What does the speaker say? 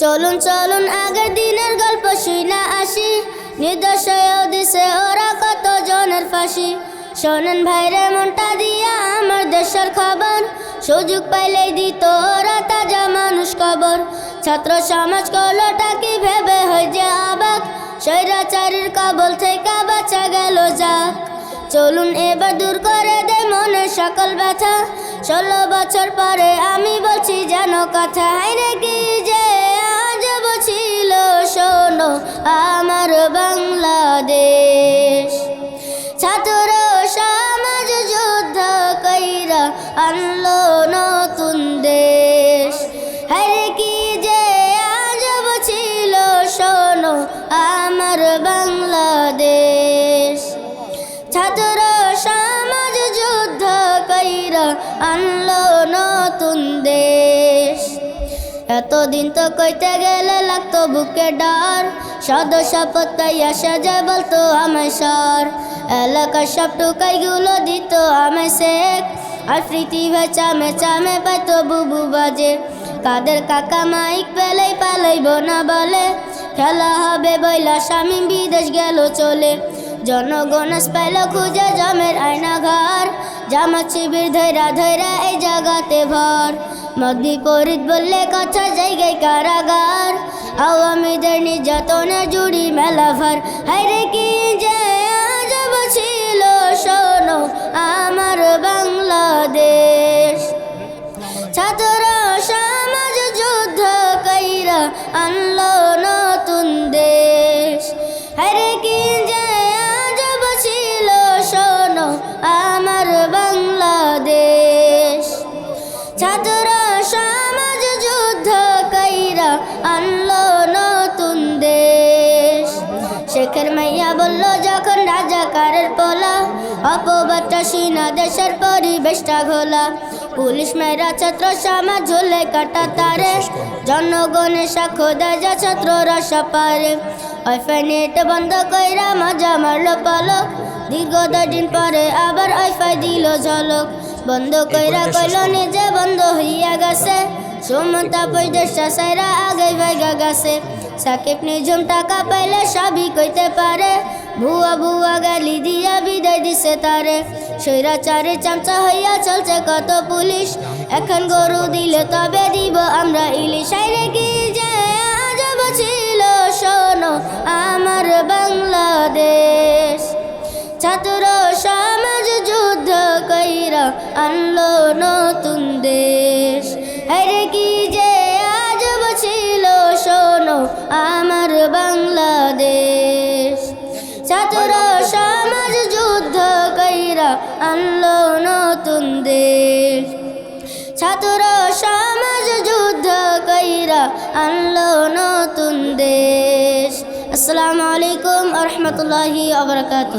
চলুন চলুন আগের দিনের গল্প শুইনা আসি। নির্দশয় দিছে ওরা কত জনের ফাঁসি? শোনেন ভাইরে, মনটা দিয়া আমার দেশের খবর। সুযোগ পাইলেই দিত ওরা তাজা মানুষ খবর ছাত্র সমাজ কলটা কি ভেবে হয়ে যে অবাক? স্বৈরাচারীর কবল থেকে বাঁচা গেল যাক। চলুন এবার দূর করে দে মনে সকল ব্যথা। ষোলো বছর পরে আমি বলছি যেন কথা। হাইরে কি যে আমার বাংলাদেশ। ছাত্র সমাজ যুদ্ধ কইরা আনলো নতুন দেশ। হাইরে কি যে আজব ছিল শোনো আমার বাংলাদেশ। ছাত্র সমাজ যুদ্ধ কইরা আনলো এতদিন তো কইতে গেলে লাগতো বুকে ডার। সদস্য পত্তাই আসা যায় বলতো আমায় সর এলাকার সব টুকাইগুলো দিত আমায় শেখ। আর প্রীতি ভাই চামে চামে পাইতো বুবু বাজে। কাদের কাকা মাইক পেলেই পালাইব না বলে। খেলা হবে বইলা স্বামী বিদেশ গেল চলে। জনগণ পাইল খুঁজে আয়না ঘর জামা শিবির ধৈরা ধৈরা এই জাগাতে ভর। মদি পরিত বললে কথা জায়গায় কারাগার। আওয়ামীদের নির্যাতনে জুড়ি মেলা ভর। হাইরে কি ছাত্র সমাজ যুদ্ধ কইরা আনলো নতুন দেশ। শেখের মাইয়া বলল, যখন রাজাকারের পোলা অপবাদটা সিনা দেশের পরিবেশটা ঘোলা। পুলিশ মেয়েরা ছাত্র সমাজ ঝুলে কাটা তারে। জনগণের সাক্ষ্য দেয় যা ছাত্ররা সপারে। ওয়াইফাই নেট বন্ধ কইরা মজা মারলো পালক। দীর্ঘ দিন পরে আবার ওয়াইফাই দিল ঝলক। বন্ধ কইরা কইল নিজে বন্ধ হইয়া গেছে। সুমতা পৈদেশটা সাইরা আগে ভাইগা গেছে। সাকিব নিঝুম টাকা পাইলে সবই কইতে পারে। ভুয়া ভুয়া গালি দিয়া বিদায় দিছে তারে। স্বৈরাচারে চামচা হইয়া চলছে কত পুলিশ। এখন গরু দিলে তবে দিব আমরা ইলিশ। আইরে কি যে আজব ছিল শোনো আমার বাংলাদেশ। ছাত্র আনলো নতুন দেশ। আরে কি যে আজব ছিল শোনো আমার বাংলাদেশ। ছাত্র সমাজ যুদ্ধ কইরা আনলো নতুন দেশ। ছাত্র সমাজ যুদ্ধ কইরা আনলো নতুন দেশ। আসসালামু আলাইকুম রহমতুল্লাহি আবরকাত